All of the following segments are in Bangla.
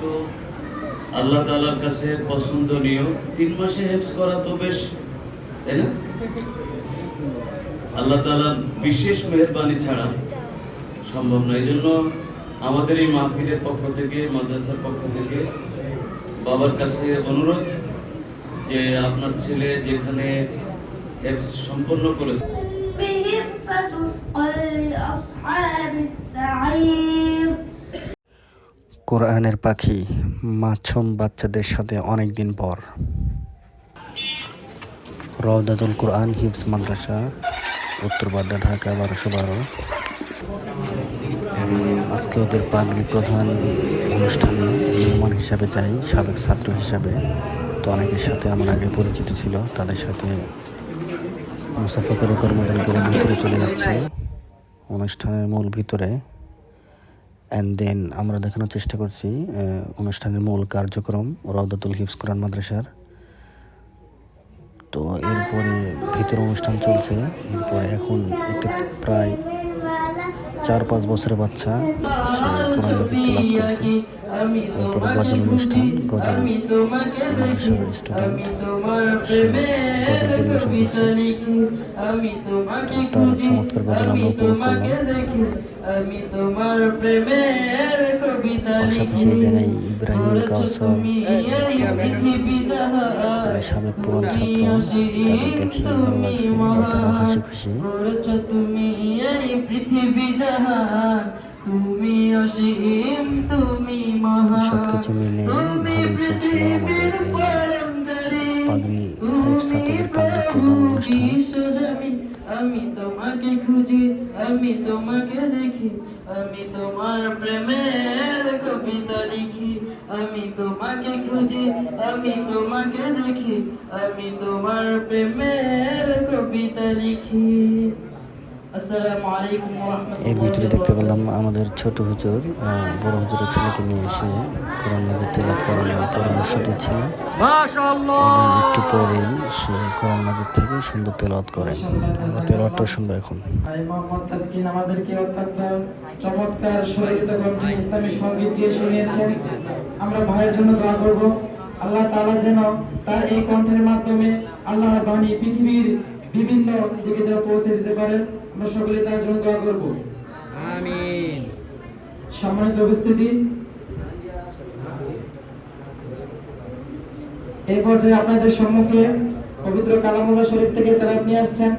তো আল্লাহ তালার কাছে পছন্দনীয়। তিন মাসে হেফজ করা তো বেশ, তাই না? আল্লাহ তাআলার বিশেষ মেহেরবানি ছাড়া সম্ভব না। এই জন্য আমাদের এই মাহফিলের পক্ষ থেকে, মাদ্রাসার পক্ষ থেকে বাবার কাছে অনুরোধ যে আপনার ছেলে যেখানে সম্পন্ন করেছে। কোরআনের পাখি মাছম বাচ্চাদের সাথে অনেক দিন পর। রওদাতুল কোরআন হিফস মাদ্রাসা, উত্তর বাড্ডা, ঢাকা, বারোশো বারো। আজকে ওদের পাগড়ি প্রধান অনুষ্ঠানে মেহমান হিসাবে যাই, সাবেক ছাত্র হিসাবে। তো অনেকের সাথে আমার আগে পরিচিত ছিল, তাদের সাথে মুসাফা করে কর্মদান করে ভিতরে চলে যাচ্ছে। অনুষ্ঠানের মূল ভিতরে অ্যান্ড দেন আমরা দেখানোর চেষ্টা করছি অনুষ্ঠানের মূল কার্যক্রম, রওদাতুল হিফস কোরআন মাদ্রাসার। তো এরপরে ভিতরে অনুষ্ঠান চলছে, এরপরে এখন একটা প্রায় চার পাঁচ বছরের বাচ্চা এরপরে গজল অনুষ্ঠান, গজল স্টুডেন্ট সে গজল পরিবেশন করছে তার চমৎকার গজল আমরা উপভোগ করলাম। পাশাপাশি জায়গায় ইব্রাহিম কাউসার সাবেক পুরান ছাত্র, তাদের দেখে ভালো লাগছে তারা হাসি খুশি। তুমি তুমি সবকিছু মিলে ভালোই চলছিল আমাদের হাইফ তাদের পাগড়ি প্রধান অনুষ্ঠান। আমি তোমাকে খুঁজি, আমি তোমাকে দেখি, আমি তোমার প্রেমের কবিতা লিখি। আমি তোমাকে খুঁজি, আমি তোমাকে দেখি, আমি তোমার প্রেমের কবিতা লিখি। এর ভিতরে দেখতে রাহমাতুল্লাহি পেলাম আমাদের ছোট হুজুর বড় হুজুরের ছেলেকে নিয়ে এসে কোরআন মাজিদ তেলাপ করানোর পরামর্শ দিচ্ছিল একটু পরেই সে কোরআন মাজিদ থেকে সুন্দর তেলাওয়াত করেন। তেলাওয়াতটা শুনব এখন। ভাই মোহাম্মদ তাসকিন আমাদেরকে অত্যন্ত চমৎকার সুরক্ষিত কণ্ঠে ইসলামী সংগীত দিয়ে শুনিয়েছেন। আমরা ভাইয়ের জন্য দোয়া করব আল্লাহ তাআলা যেন তার এই কণ্ঠের মাধ্যমে আল্লাহর বাণী পৃথিবীর বিভিন্ন দিকে যেন পৌঁছে দিতে পারে। আমরা সকলে তার জন্য দোয়া করব। আমিন। সম্মানিত উপস্থিতি। এই পর্যায়ে আপনাদের সম্মুখে পবিত্র কালামুল্লাহ শরীফ থেকে তেলাওয়াত নিয়ে আসছেন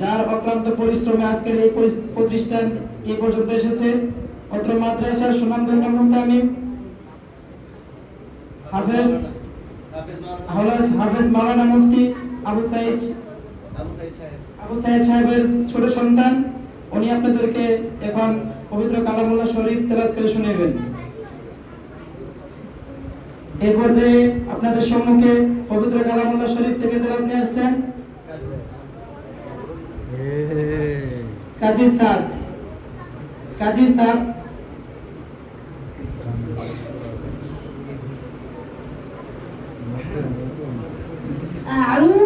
যার অক্লান্ত পরিশ্রমে আজকের এই প্রতিষ্ঠান এই পর্যন্ত এসেছে। অত্র মাদ্রাসার সুনামধন্য মুহতামিম হাফেজ হাফেজ হাফেজ মাওলানা মুফতি আবু সাইদ আবু সাইদ সাহেবের ছোট সন্তান উনি আপনাদেরকে এখন পবিত্র কালামুল্লাহ শরীফ তেলাওয়াত করে শুনাবেন এই পর্যায়ে আপনাদের সম্মুখে পবিত্র কালামুল্লাহ শরীফ থেকে তেলাওয়াত নিয়ে আসছেন কাজী স্যার কাজী স্যার أعوذ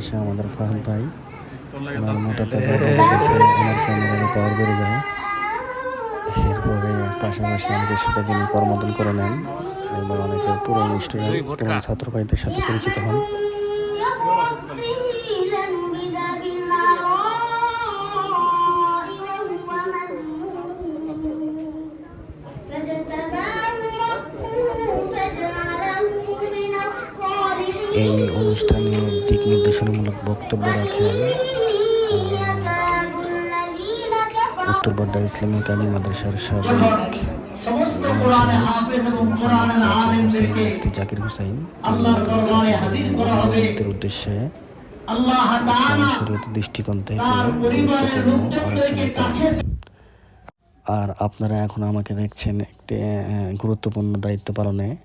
আসে আমাদের ফাহাদ ভাই। ওনার মোটা পাওয়ার বেড়ে যায়। এরপরে পাশাপাশি আমাদের সাথে তিনি করমদন করে নেন এবং অনেকের পুরো অনুষ্ঠানে পুরো ছাত্র ভাইদের সাথে পরিচিত হন। এই অনুষ্ঠানে দিক নির্দেশনামূলক বক্তব্য রাখেন উত্তর বাড্ডা ইসলামী একাডেমি মাদ্রাসার সাবেক জাকির হুসাইন উদ্দেশ্যে দৃষ্টিকোণ থেকে আর আপনারা এখন আমাকে দেখছেন একটি গুরুত্বপূর্ণ দায়িত্ব পালনে।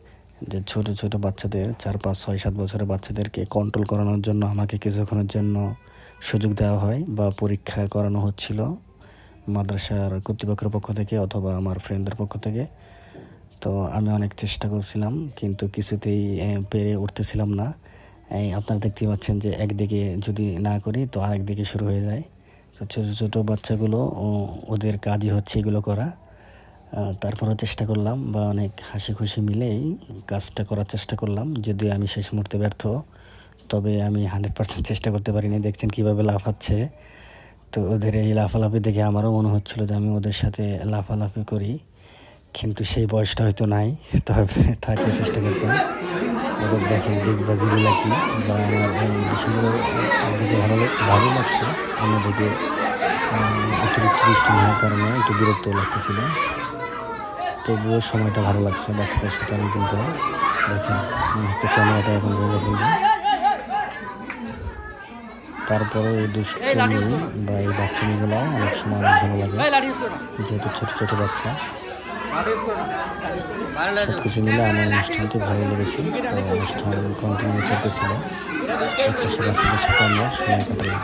যে ছোট ছোট বাচ্চাদের, চার পাঁচ ছয় সাত বছরের বাচ্চাদেরকে কন্ট্রোল করানোর জন্য আমাকে কিছুক্ষণের জন্য সুযোগ দেওয়া হয় বা পরীক্ষা করানো হচ্ছিল মাদ্রাসার কর্তৃপক্ষের পক্ষ থেকে অথবা আমার ফ্রেন্ডদের পক্ষ থেকে। তো আমি অনেক চেষ্টা করছিলাম, কিন্তু কিছুতেই পেরে উঠতেছিলাম না। আপনারা দেখতেই পাচ্ছেন যে একদিকে যদি না করি, তো আরেকদিকে শুরু হয়ে যায়। তো ছোটো ছোটো বাচ্চাগুলো ওদের কাজই হচ্ছে এগুলো করা। তারপরেও চেষ্টা করলাম বা অনেক হাসি খুশি মিলেই কাজটা করার চেষ্টা করলাম। যদি আমি শেষ মুহূর্তে ব্যর্থ তবে আমি হান্ড্রেড পার্সেন্ট চেষ্টা করতে পারিনি। দেখছেন কীভাবে লাফাচ্ছে। তো ওদের এই লাফালাফি দেখে আমারও মনে হচ্ছিল যে আমি ওদের সাথে লাফালাফি করি কিন্তু সেই বয়সটা হয়তো নাই তবে থাকলে চেষ্টা করতাম। ওদের দেখে ডিগবাজিগুলো কি বা আমার বিষয়গুলো একদিকে ভালো ভালো লাগছে। আহ, অতিরিক্ত বৃষ্টি হওয়ার কারণে একটু বিরক্ত লাগতেছিল। তবুও সময়টা ভালো লাগছে বাচ্চাদের সাথে দিন পরে দেখেন হচ্ছে ক্যামেরাটা এখন ভেঙে ফেলবে তারপরে এই দুষ্টমি বা এই বাচ্চা মেয়েগুলো অনেক সময় অনেক ভালো লাগে। যেহেতু ছোট ছোট বাচ্চা। সব কিছু মিলে আমার অনুষ্ঠানটি ভালো লেগেছে তো অনুষ্ঠান কন্টিনিউ চলতেছিল। একটা সে বাচ্চাদের সাথে আমরা সময় কাটালাম।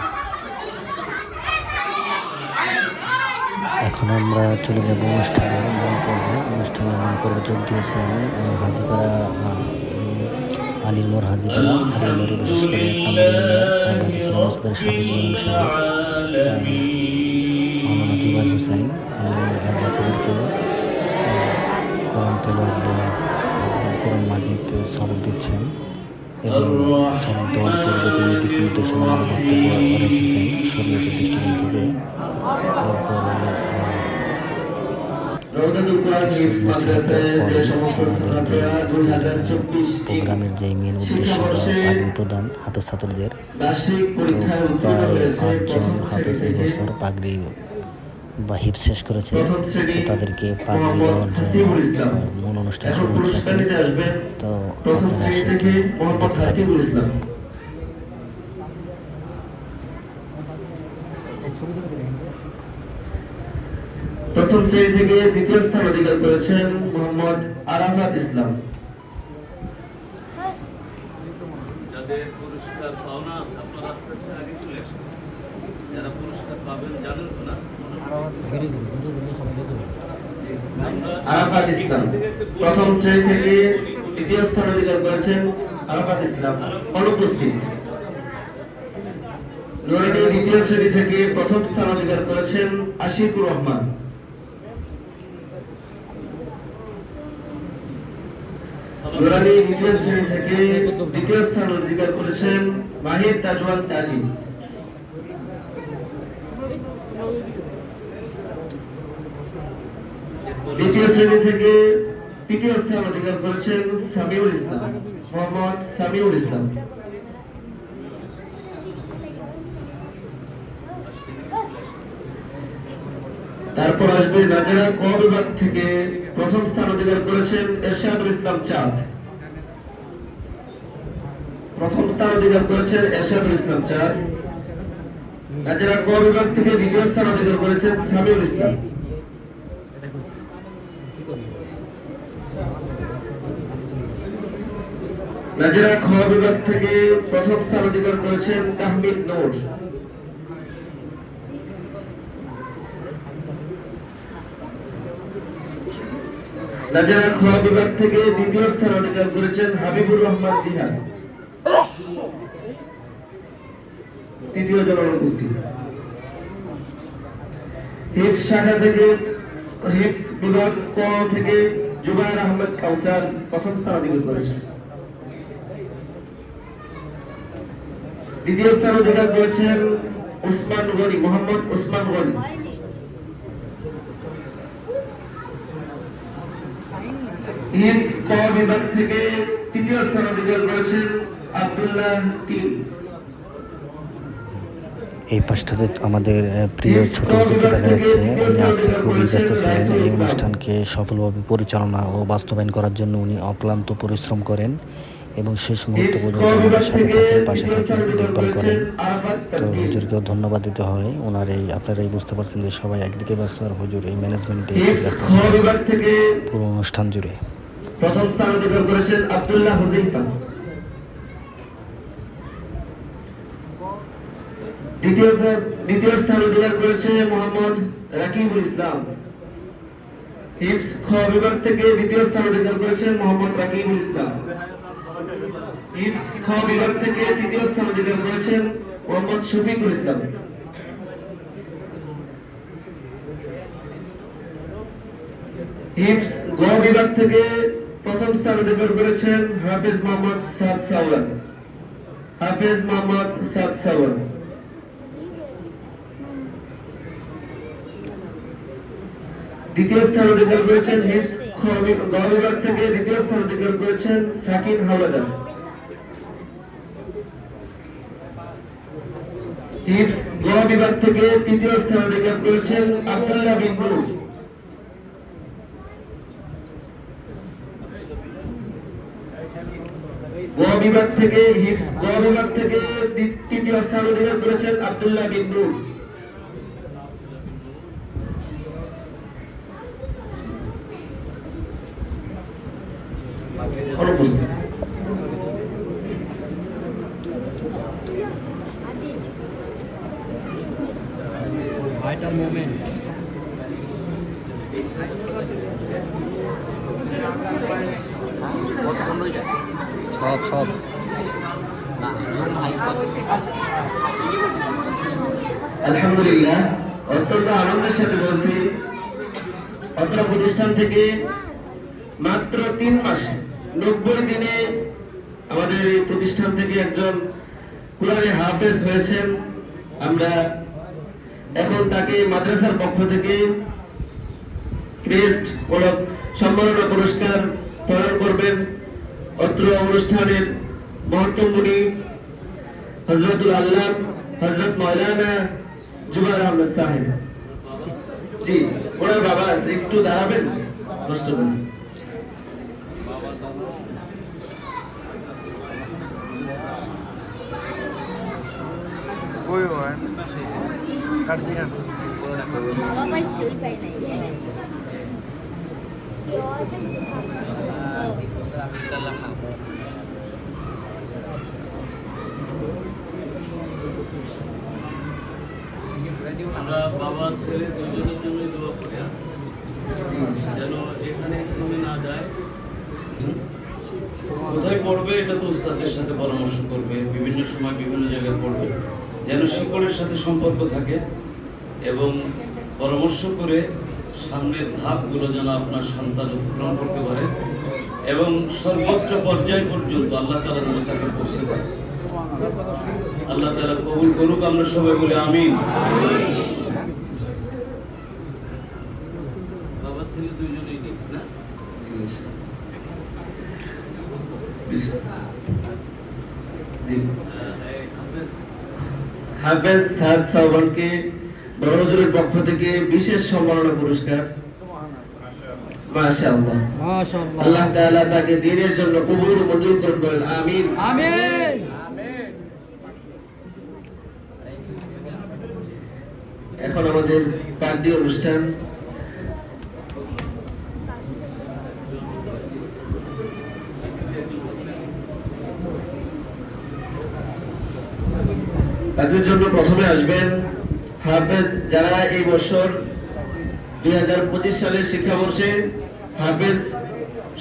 এখন আমরা চলে যাব অনুষ্ঠানের মূল পর্বে অনুষ্ঠানের মূল পর্বে যোগ দিয়েছেন আমি হাজিপাড়া আলিমোর হাজিপাড়া। আলিমোরে বিশেষ করে আমাদের সাবেক ইমাম সাহেব কোরআন কোরআন মাজিদ সবক দিচ্ছেন এবং তিনি বক্তব্য রেখেছেন। শরীয়তের দৃষ্টিকোণ থেকে। এরপরে প্রোগ্রামের যে মেন উদ্দেশ্য আদান প্রদান হাফেজ ছাত্রদের প্রায় পাঁচজন হাফেজ এই বছর পাগড়ি বা হিফ শেষ করেছে। তাদেরকে পাগড়ি দেওয়ার জন্য মূল অনুষ্ঠান শুরু হচ্ছে তো আপনারা সেটি দেখতে থাকেন। প্রথম শ্রেণি থেকে দ্বিতীয় স্থান অধিকার করেছেন মোহাম্মদ আরাফাত ইসলাম। যাদের পুরস্কার পাওনা আছে আপনারা আস্তে আস্তে আগে চলে আসেন। যারা পুরস্কার পাবেন জানেন না? আরাফাত ইসলাম। প্রথম শ্রেণি থেকে তৃতীয় স্থান অধিকার করেছেন আরাফাত ইসলাম। অনুপস্থিত। দ্বিতীয় শ্রেণি থেকে প্রথম স্থান অধিকার করেছেন আশিকুর রহমান। নুরানি দ্বিতীয় শ্রেণি থেকে দ্বিতীয় স্থান অধিকার করেছেন মাহির তাজওয়ান তাজি। দ্বিতীয় শ্রেণি থেকে তৃতীয় স্থান অধিকার করেছেন সামিউল ইসলাম, মোহাম্মদ সামিউল ইসলাম। তারপর আসবে নাজারা ক বিভাগ থেকে প্রথম স্থান অধিকার করেছেন এরশাদুল ইসলাম চাঁদ। প্রথম স্থান অধিকার করেছেন এরশাদুল ইসলাম চাঁদ। নাজারা ক বিভাগ থেকে দ্বিতীয় স্থান অধিকার করেছেন সামিউল ইসলাম। নাজেরা খ বিভাগ থেকে প্রথম স্থান অধিকার করেছেন তাহমিদ নূর। নাজেরা খ বিভাগ থেকে দ্বিতীয় স্থান অধিকার করেছেন হাবিবুর রহমান জিহাদ তৃতীয় জন অনুপস্থিত হিফ শাখা থেকে হিফ বিভাগ ক থেকে জুবায়ের আহমেদ কাউসার প্রথম স্থান অধিকার করেছেন। দ্বিতীয় স্থান অধিকার করেছেন উসমান গনি, মোহাম্মদ উসমান গনি। হিফ ক বিভাগ থেকে তৃতীয় স্থান অধিকার করেছেন আব্দুল্লাহ তিন এই পাশটাতে আমাদের প্রিয় ছোট ছোট দেখা যাচ্ছে। উনি আজকে খুবই ব্যস্ত ছিলেন। এই অনুষ্ঠানকে সফলভাবে পরিচালনা ও বাস্তবায়ন করার জন্য উনি অক্লান্ত পরিশ্রম করেন এবং শেষ মুহূর্ত পর্যন্ত আমাদের সাথে থেকে থাকেন পাশে থাকেন দেখভাল করেন তো হুজুরকেও ধন্যবাদ দিতে হয়। ওনার এই আপনারাই বুঝতে পারছেন যে সবাই একদিকে ব্যস্ত আর হুজুর এই ম্যানেজমেন্টে ব্যস্ত পুরো অনুষ্ঠান জুড়ে। প্রথম স্থান অধিকার করেছেন আব্দুল্লাহ হুজাইফা। দ্বিতীয় দ্বিতীয় স্থান অধিকার করেছে মোহাম্মদ রাকিবুল ইসলাম। বিভাগ থেকে দ্বিতীয় স্থান অধিকার করেছেন মোহাম্মদ রাকিবুল ইসলাম। বিভাগ থেকে তৃতীয় স্থান অধিকার করেছেন মোহাম্মদ শফিকুল ইসলাম। গ বিভাগ থেকে প্রথম স্থান অধিকার করেছেন হাফেজ মোহাম্মদ সাদ সাওয়ান হাফেজ মোহাম্মদ সাদ সাওয়ান দ্বিতীয় স্থান অধিকার করেছেন খ বি- থেকে দ্বিতীয় স্থান অধিকার করেছেন সাকিন হাওলাদার। হিফস গ বিভাগ থেকে তৃতীয় স্থান অধিকার করেছেন আব্দুল্লাহ বিন নূর গ বিভাগ থেকে হিফস গ বিভাগ থেকে তৃতীয় স্থান অধিকার করেছেন আব্দুল্লাহ বিন নূর। অনুপস্থিত ভাইটাল মোমেন্ট সব সব। আলহামদুলিল্লাহ। অত্যন্ত আনন্দের সাথে বলছি, অত্র প্রতিষ্ঠান থেকে মাত্র তিন মাসে, নব্বই দিনে আমাদের এই প্রতিষ্ঠান থেকে একজন কোরআনে হাফেজ হয়েছেন। আমরা এখন তাকে মাদ্রাসার পক্ষ থেকে ক্রেস্ট সম্মাননা পুরস্কার প্রদান করবেন। অত্র অনুষ্ঠানের মহত্তমুনি হজরতুল আল্লাহ হজরত মৌলানা জুবাইর আহমদ সাহেব। জি ওনার বাবা আছে একটু দাঁড়াবেন কষ্ট করে। বাবা পাইছে ওই আমরা বাবা, ছেলে দুজনের জন্যই দোয়া করি যেন এখানে কমে না যায়। কোথায় পড়বে এটা তো উস্তাদের সাথে পরামর্শ করবে। বিভিন্ন সময় বিভিন্ন জায়গায় পড়বে। যেন শিকড়ের সাথে সম্পর্ক থাকে এবং পরামর্শ করে সামনের ধাপগুলো যেন আপনার সন্তান অতিক্রম করতে পারে। এবং সর্বোচ্চ পর্যায় পর্যন্ত আল্লাহ তালা যেন তাকে পৌঁছে দেয় আল্লাহ তালা কবুল করুক আমরা সবাই বলে আমিন। বাবা ছেলে দুইজনেই নেই না? হাফেজ সাদ সাহবানকে বড় নজরের পক্ষ থেকে বিশেষ সম্মাননা পুরস্কার। মাশাআল্লাহ। মাশাআল্লাহ। আল্লাহ তাআলা তাকে দিনের জন্য কবুল মঞ্জুর করুন বলেন আমিন। আমিন। এখন আমাদের পার্টি অনুষ্ঠান। তাদের জন্য প্রথমে আসবেন হাফেজ যারা এই বছর দুই হাজার পঁচিশ সালের শিক্ষাবর্ষে হাফেজ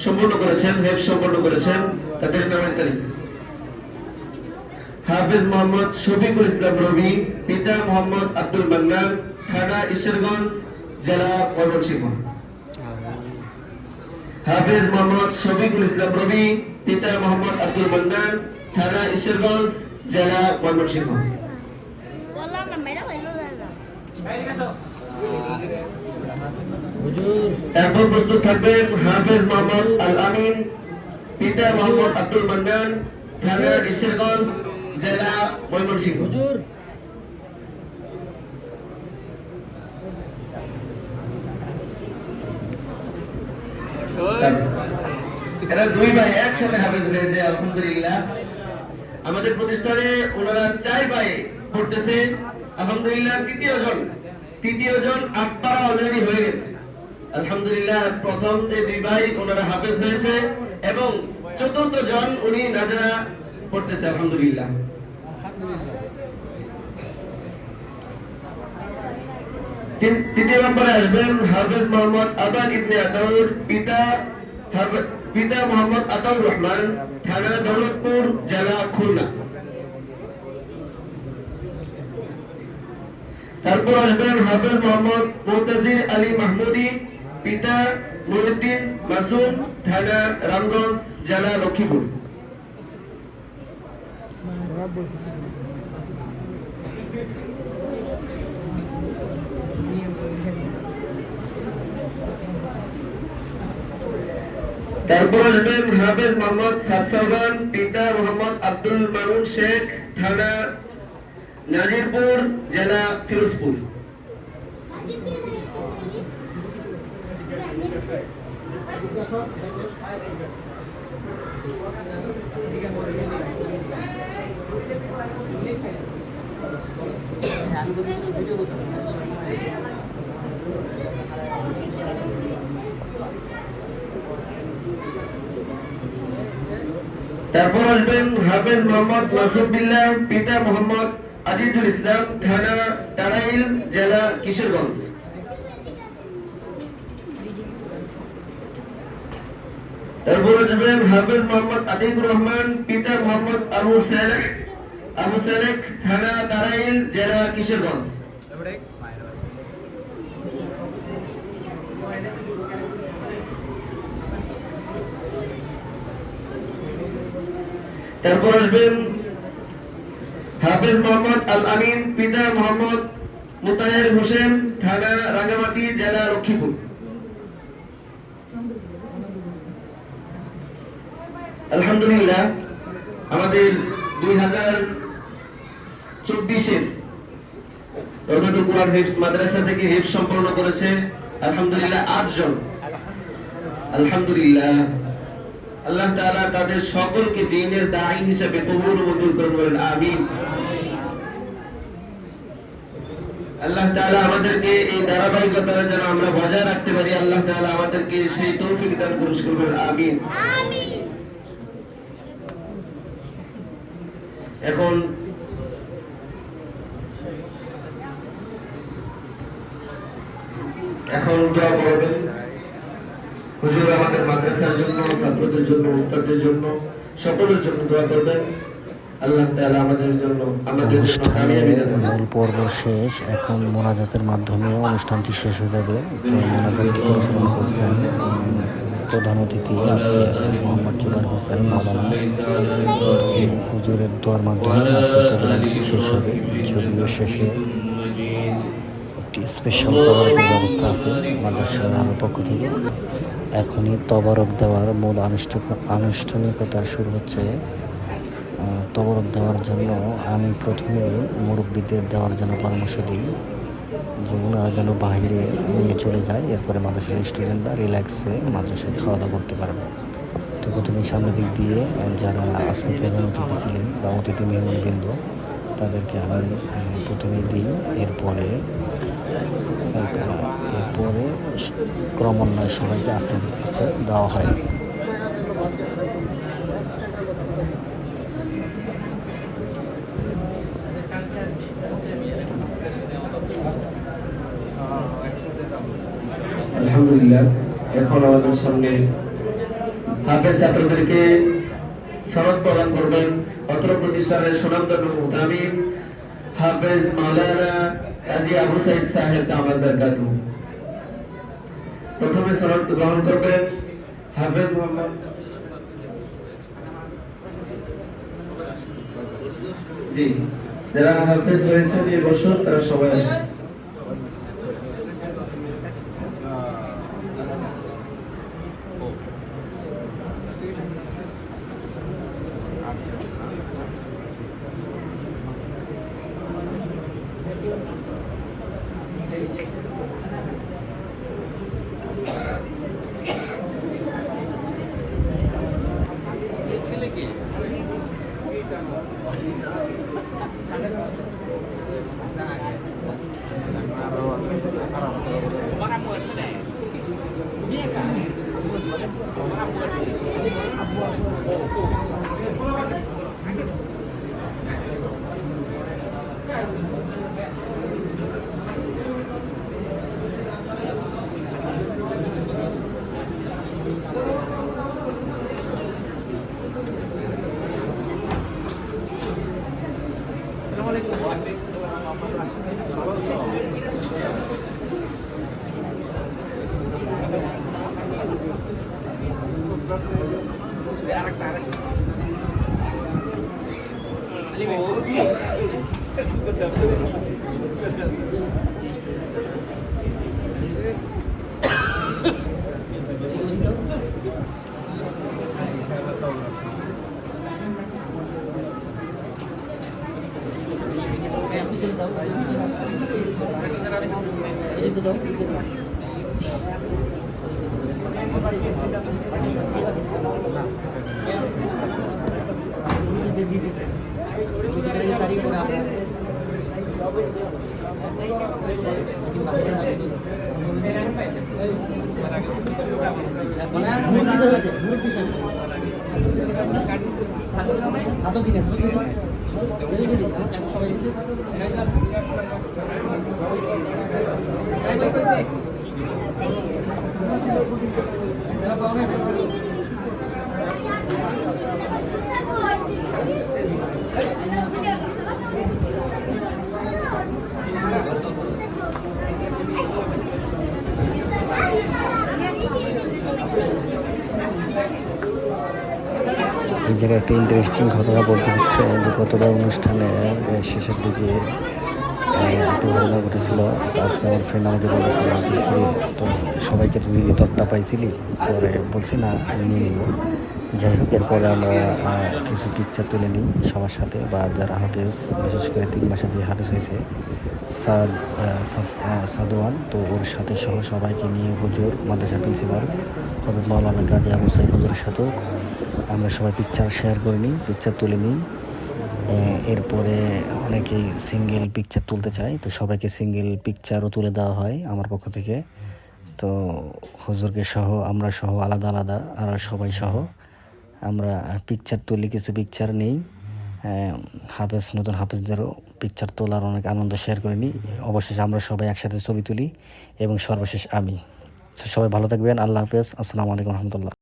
সম্পন্ন করেছেন হেফ সম্পন্ন করেছেন। তাদের নামের তারিখ। হাফেজ মোহাম্মদ শফিকুল ইসলাম রবি পিতা মোহাম্মদ আব্দুল মান্নান থানা ঈশ্বরগঞ্জ জেলা ময়মনসিংহ হাফেজ মোহাম্মদ শফিকুল ইসলাম রবি পিতা মোহাম্মদ আব্দুল মান্নান থানা ঈশ্বরগঞ্জ জেলা ময়মনসিংহ বললাম না হুজুর এরপর প্রস্তুত থাকবেন হাফেজ মোহাম্মদ আল আমিন পিতা মোহাম্মদ আব্দুল মান্নান থানা ঈশ্বরগঞ্জ জেলা ময়মনসিংহ। হুজুর। এরা দুই ভাই একসাথে হাফেজ হয়েছে আলহামদুলিল্লাহ। আমাদের প্রতিষ্ঠানে ওনারা চার ভাই পড়তেছে আলহামদুলিল্লাহ তৃতীয় জন তৃতীয় জন আটপাড়া অলরেডি হয়ে গেছে। আলহামদুলিল্লাহ, প্রথম যে দুই ওনারা হাফেজ হয়েছে এবং চতুর্থ জন উনি নাজারা পড়তেছে, আলহামদুলিল্লাহ। তৃতীয় নম্বরে আসবেন হাফেজ মোহাম্মদ আবাদ ইবনে আতাউর পিতা পিতা মোহাম্মদ আতাউর রহমান, থানা দৌলতপুর, জেলা খুলনা। তারপর আসবেন হাফেজ মোহাম্মদ মোতাজির আলী মাহমুদি, পিতা মহিউদ্দিন মাসুম, থানা রামগঞ্জ, জেলা লক্ষ্মীপুর। তারপর আসবেন হাফেজ মোহাম্মদ সাদসাউবান পিতা মোহাম্মদ আব্দুল মামুন শেখ, থানা নাজিরপুর জেলা ফিরোজপুর। তারপর আসবেন হাফেজ মোহাম্মদ মাসুম বিল্লাহ পিতা মোহাম্মদ আজিজুল ইসলাম, থানা টাঙ্গাইল জেলা, কিশোরগঞ্জ। তারপর আসবেন হাফেজ মোহাম্মদ আতিকুর রহমান, পিতা মোহাম্মদ আবু সালেহ আবু সালেহ, থানা টাঙ্গাইল জেলা, কিশোরগঞ্জ। তারপর আসবেন হাফেজ মোহাম্মদ আল আমিন পিতা মোহাম্মদ মুতাহের হোসেন, থানা রাঙ্গামাটি, জেলা লক্ষ্মীপুর। আলহামদুলিল্লাহ, আমাদের দুই হাজার চব্বিশের রোজাতুল কোরআন মাদ্রাসা থেকে হিফজ সম্পন্ন করেছে, আলহামদুলিল্লাহ, আটজন। আলহামদুলিল্লাহ। আল্লাহ তাআলা তাদের সকলকে দ্বীনের দাঈ হিসেবে কবুল মঞ্জুর করুন বলেন আমিন। আল্লাহ তাআলা আমাদেরকে এই ধারাবাহিকতা যেন আমরা বজায় রাখতে পারি আল্লাহ তাআলা আমাদেরকে সেই তৌফিক দান করেন আমিন। আমিন। এখন এখন দোয়া করবেন হুজুর আমাদের মাদ্রাসার জন্য ছাত্রদের জন্য উস্তাদের জন্য সকলের জন্য দোয়া করবেন। অনুষ্ঠানের। মূল পর্ব শেষ। এখন মোনাজাতের মাধ্যমে অনুষ্ঠানটি শেষ হয়ে যাবে। তো মোনাজাতটি পরিচালনা করছেন প্রধান অতিথি আজকে মোহাম্মদ জুবার হোসেন মাওলানা। হুজুরের দোয়ার মাধ্যমে আজকে প্রোগ্রামটি শেষ হবে। যদিও শেষে একটি স্পেশাল ব্যবস্থা আছে মাদ্রাসার পক্ষ থেকে। এখনই তবরক দেওয়ার মূল আনুষ্ঠানিক আনুষ্ঠানিকতা শুরু হচ্ছে। তবরক দেওয়ার জন্য আমি প্রথমে মুরব্বীদের দেওয়ার জন্য পরামর্শ দিই, যে ওনারা যেন বাইরে নিয়ে চলে যায়, এরপরে মাদ্রাসার স্টুডেন্টরা রিল্যাক্সে মাদ্রাসায় খাওয়া দাওয়া করতে পারবে। তো প্রথমে সামনের দিক দিয়ে যারা আজকে প্রধান অতিথি ছিলেন বা অতিথি মেহমানবৃন্দ, তাদেরকে আমি প্রথমে দিই, এরপরে এরপরে ক্রমান্বয়ে সবাইকে আস্তে আস্তে দেওয়া হয়। আলহামদুলিল্লাহ, এখন আমাদের সামনে হাফেজ ছাত্রদেরকে সনদ প্রদান করবেন। অত্র প্রতিষ্ঠানের সুনামধন্য মুহতামিম হাফেজ মাওলানা কাজী আবু সাইদ সাহেব দামাত বরকাতু প্রথমে সনদ গ্রহণ করবেন হাফেজ মোহাম্মদ। জি, যারা হাফেজ হয়েছেন, এই বছর তারা সবাই আসেন। Oh. একটা ইন্টারেস্টিং ঘটনা বলতে হচ্ছে যে গতবার অনুষ্ঠানে শেষের দিকে একটা ঘটনা ঘটেছিল। আজকে আমার ফ্রেন্ড আমাকে বলেছিল যে তো সবাইকে তো দিদি তরটা পাইছিলি? পরে বলছি, না, আমি নিয়ে নিব। যাই হোক, এরপরে আমরা কিছু পিকচার তুলে নিই সবার সাথে বা যারা হাফেজ, বিশেষ করে তিন মাসে যে হাফেজ হয়েছে, সাদ সাদওয়ান, তো ওর সাথে সহ সবাইকে নিয়ে হুজুর মাদ্রাসা প্রিন্সিপাল হজরত মাওলানা গাজী আবু সাইদ হুজুরের সাথেও আমরা সবাই পিকচার শেয়ার করে নিই পিকচার তুলে নিই। এরপরে অনেকেই সিঙ্গেল পিকচার তুলতে চায়, তো সবাইকে সিঙ্গেল পিকচারও তুলে দেওয়া হয় আমার পক্ষ থেকে। তো হুজুরকে সহ, আমরা সহ আলাদা আলাদা, আর সবাই সহ আমরা পিকচার তুলি, কিছু পিকচার নেই। হাফেজ, নতুন হাফেজদেরও পিকচার তোলার অনেক আনন্দ শেয়ার করে নিই। অবশেষে আমরা সবাই একসাথে ছবি তুলি এবং সর্বশেষ আমি। সবাই ভালো থাকবেন, আল্লাহ হাফেজ, আসসালামু আলাইকুম রহমতুল্লাহ।